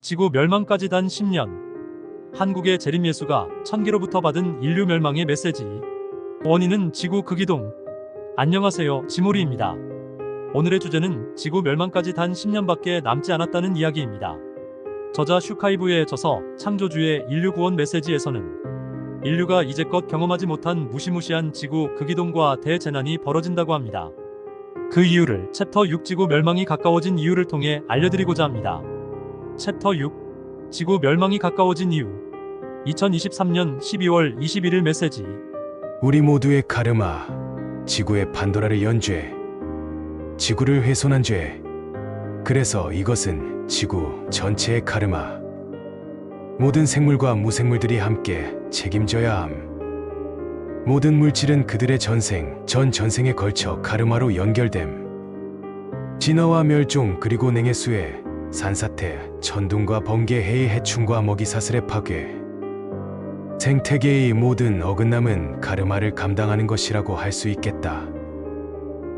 지구 멸망까지 단 10년. 한국의 재림 예수가 천기로부터 받은 인류 멸망의 메시지. 원인은 지구 극이동. 안녕하세요, 지모리입니다. 오늘의 주제는 지구 멸망까지 단 10년밖에 남지 않았다는 이야기입니다. 저자 슈카이브의 저서 창조주의 인류 구원 메시지에서는 인류가 이제껏 경험하지 못한 무시무시한 지구 극이동과 대재난이 벌어진다고 합니다. 그 이유를 챕터 6 지구 멸망이 가까워진 이유를 통해 알려드리고자 합니다. 챕터 6 지구 멸망이 가까워진 이유 2023년 12월 21일 메시지 우리 모두의 카르마, 지구의 판도라를 연 죄, 지구를 훼손한 죄. 그래서 이것은 지구 전체의 카르마. 모든 생물과 무생물들이 함께 책임져야 함. 모든 물질은 그들의 전생, 전 전생에 걸쳐 카르마로 연결됨. 진화와 멸종 그리고 냉해 수해, 산사태, 천둥과 번개 해의 해충과 먹이 사슬의 파괴. 생태계의 모든 어긋남은 카르마를 감당하는 것이라고 할 수 있겠다.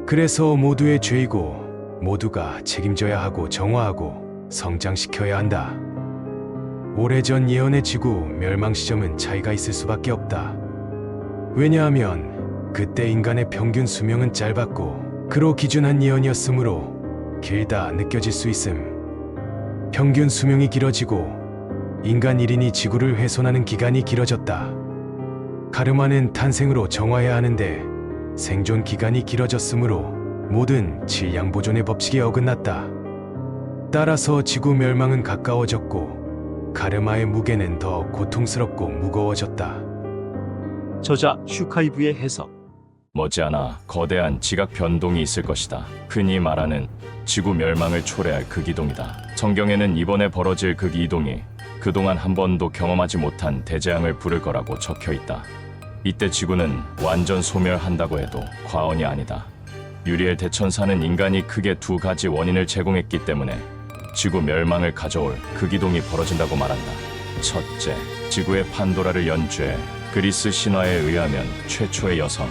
그래서 모두의 죄이고 모두가 책임져야 하고 정화하고 성장시켜야 한다. 오래전 예언의 지구 멸망 시점은 차이가 있을 수밖에 없다. 왜냐하면 그때 인간의 평균 수명은 짧았고 그로 기준한 예언이었으므로 길다 느껴질 수 있음. 평균 수명이 길어지고 인간 1인이 지구를 훼손하는 기간이 길어졌다. 카르마는 탄생으로 정화해야 하는데 생존 기간이 길어졌으므로 모든 질량 보존의 법칙에 어긋났다. 따라서 지구 멸망은 가까워졌고 카르마의 무게는 더 고통스럽고 무거워졌다. 저자 슈카이브의 해석 머지않아 거대한 지각 변동이 있을 것이다. 흔히 말하는 지구 멸망을 초래할 극이동이다. 성경에는 이번에 벌어질 극 이동이 그동안 한 번도 경험하지 못한 대재앙을 부를 거라고 적혀 있다. 이때 지구는 완전 소멸한다고 해도 과언이 아니다. 유리엘 대천사는 인간이 크게 두 가지 원인을 제공했기 때문에 지구 멸망을 가져올 극이동이 벌어진다고 말한다. 첫째, 지구의 판도라를 연죄. 그리스 신화에 의하면 최초의 여성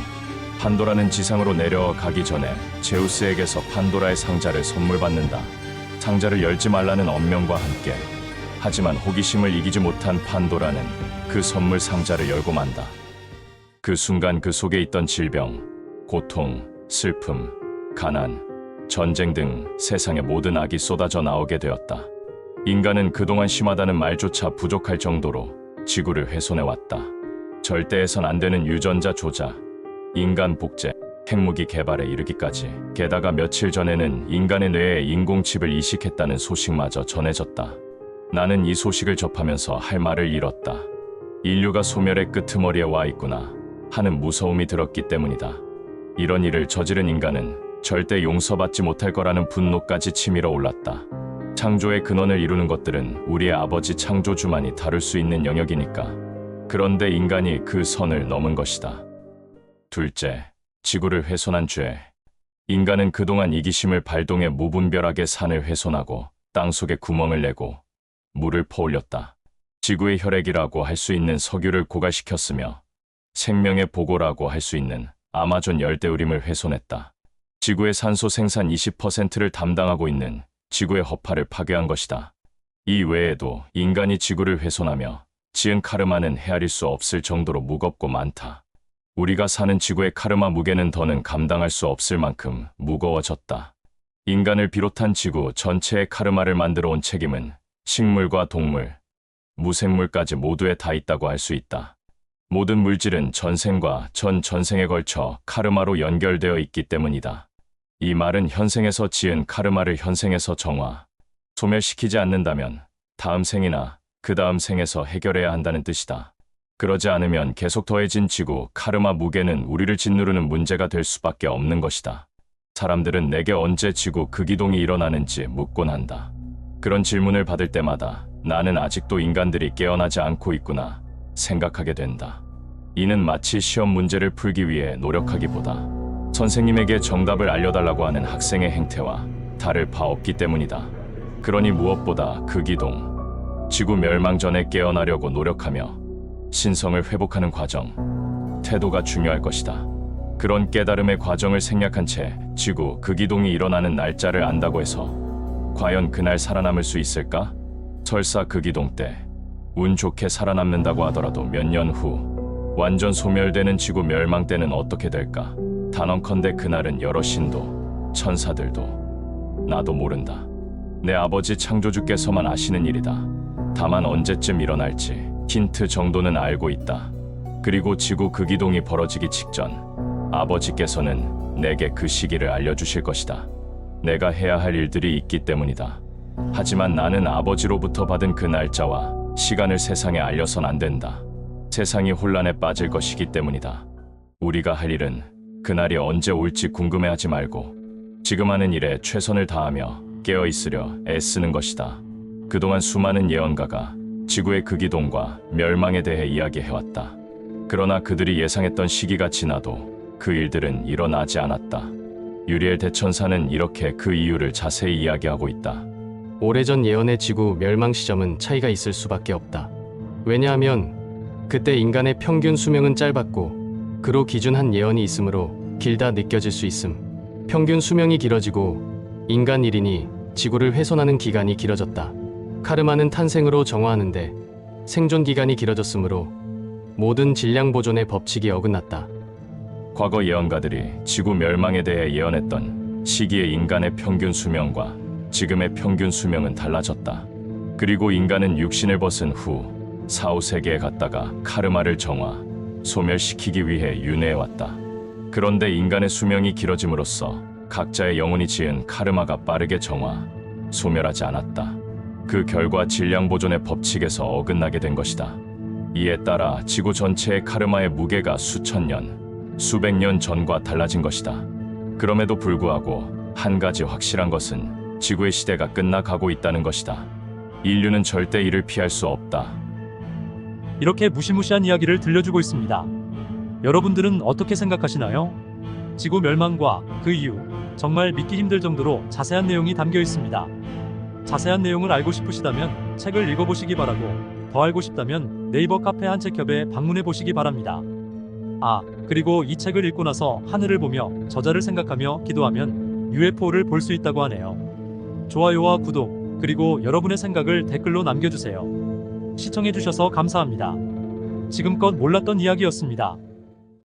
판도라는 지상으로 내려가기 전에 제우스에게서 판도라의 상자를 선물 받는다. 상자를 열지 말라는 엄명과 함께 하지만 호기심을 이기지 못한 판도라는 그 선물 상자를 열고 만다. 그 순간 그 속에 있던 질병, 고통, 슬픔, 가난, 전쟁 등 세상의 모든 악이 쏟아져 나오게 되었다. 인간은 그동안 심하다는 말조차 부족할 정도로 지구를 훼손해 왔다. 절대해선 안 되는 유전자 조작, 인간 복제, 핵무기 개발에 이르기까지. 게다가 며칠 전에는 인간의 뇌에 인공칩을 이식했다는 소식마저 전해졌다. 나는 이 소식을 접하면서 할 말을 잃었다. 인류가 소멸의 끄트머리에 와 있구나 하는 무서움이 들었기 때문이다. 이런 일을 저지른 인간은 절대 용서받지 못할 거라는 분노까지 치밀어 올랐다. 창조의 근원을 이루는 것들은 우리의 아버지 창조주만이 다룰 수 있는 영역이니까. 그런데 인간이 그 선을 넘은 것이다. 둘째, 지구를 훼손한 죄. 인간은 그동안 이기심을 발동해 무분별하게 산을 훼손하고 땅 속에 구멍을 내고 물을 퍼올렸다. 지구의 혈액이라고 할 수 있는 석유를 고갈시켰으며 생명의 보고라고 할 수 있는 아마존 열대우림을 훼손했다. 지구의 산소 생산 20%를 담당하고 있는 지구의 허파를 파괴한 것이다. 이 외에도 인간이 지구를 훼손하며 지은 카르마는 헤아릴 수 없을 정도로 무겁고 많다. 우리가 사는 지구의 카르마 무게는 더는 감당할 수 없을 만큼 무거워졌다. 인간을 비롯한 지구 전체의 카르마를 만들어 온 책임은 식물과 동물, 무생물까지 모두에 다 있다고 할 수 있다. 모든 물질은 전생과 전 전생에 걸쳐 카르마로 연결되어 있기 때문이다. 이 말은 현생에서 지은 카르마를 현생에서 정화, 소멸시키지 않는다면 다음 생이나 그 다음 생에서 해결해야 한다는 뜻이다. 그러지 않으면 계속 더해진 지구 카르마 무게는 우리를 짓누르는 문제가 될 수밖에 없는 것이다. 사람들은 내게 언제 지구 극이동이 일어나는지 묻곤 한다. 그런 질문을 받을 때마다 나는 아직도 인간들이 깨어나지 않고 있구나 생각하게 된다. 이는 마치 시험 문제를 풀기 위해 노력하기보다 선생님에게 정답을 알려달라고 하는 학생의 행태와 다를 바 없기 때문이다. 그러니 무엇보다 극이동, 지구 멸망 전에 깨어나려고 노력하며 신성을 회복하는 과정, 태도가 중요할 것이다. 그런 깨달음의 과정을 생략한 채 지구 극이동이 일어나는 날짜를 안다고 해서 과연 그날 살아남을 수 있을까? 설사 그 기동 때 운 좋게 살아남는다고 하더라도 몇 년 후 완전 소멸되는 지구 멸망 때는 어떻게 될까? 단언컨대 그날은 여러 신도, 천사들도 나도 모른다. 내 아버지 창조주께서만 아시는 일이다. 다만 언제쯤 일어날지 힌트 정도는 알고 있다. 그리고 지구 그 기동이 벌어지기 직전 아버지께서는 내게 그 시기를 알려주실 것이다. 내가 해야 할 일들이 있기 때문이다. 하지만 나는 아버지로부터 받은 그 날짜와 시간을 세상에 알려선 안 된다. 세상이 혼란에 빠질 것이기 때문이다. 우리가 할 일은 그날이 언제 올지 궁금해하지 말고 지금 하는 일에 최선을 다하며 깨어 있으려 애쓰는 것이다. 그동안 수많은 예언가가 지구의 극이동과 멸망에 대해 이야기해왔다. 그러나 그들이 예상했던 시기가 지나도 그 일들은 일어나지 않았다. 유리엘 대천사는 이렇게 그 이유를 자세히 이야기하고 있다. 오래전 예언의 지구 멸망 시점은 차이가 있을 수밖에 없다. 왜냐하면 그때 인간의 평균 수명은 짧았고 그로 기준한 예언이 있으므로 길다 느껴질 수 있음. 평균 수명이 길어지고 인간 1인이 지구를 훼손하는 기간이 길어졌다. 카르마는 탄생으로 정화하는데 생존 기간이 길어졌으므로 모든 질량 보존의 법칙이 어긋났다. 과거 예언가들이 지구 멸망에 대해 예언했던 시기의 인간의 평균 수명과 지금의 평균 수명은 달라졌다. 그리고 인간은 육신을 벗은 후 사후 세계에 갔다가 카르마를 정화, 소멸시키기 위해 윤회해왔다. 그런데 인간의 수명이 길어짐으로써 각자의 영혼이 지은 카르마가 빠르게 정화, 소멸하지 않았다. 그 결과 질량 보존의 법칙에서 어긋나게 된 것이다. 이에 따라 지구 전체의 카르마의 무게가 수천 년, 수백 년 전과 달라진 것이다. 그럼에도 불구하고 한 가지 확실한 것은 지구의 시대가 끝나가고 있다는 것이다. 인류는 절대 이를 피할 수 없다. 이렇게 무시무시한 이야기를 들려주고 있습니다. 여러분들은 어떻게 생각하시나요? 지구 멸망과 그 이유, 정말 믿기 힘들 정도로 자세한 내용이 담겨 있습니다. 자세한 내용을 알고 싶으시다면 책을 읽어보시기 바라고, 더 알고 싶다면 네이버 카페 한책협에 방문해 보시기 바랍니다. 아, 그리고 이 책을 읽고 나서 하늘을 보며 저자를 생각하며 기도하면 UFO를 볼 수 있다고 하네요. 좋아요와 구독, 그리고 여러분의 생각을 댓글로 남겨주세요. 시청해주셔서 감사합니다. 지금껏 몰랐던 이야기였습니다.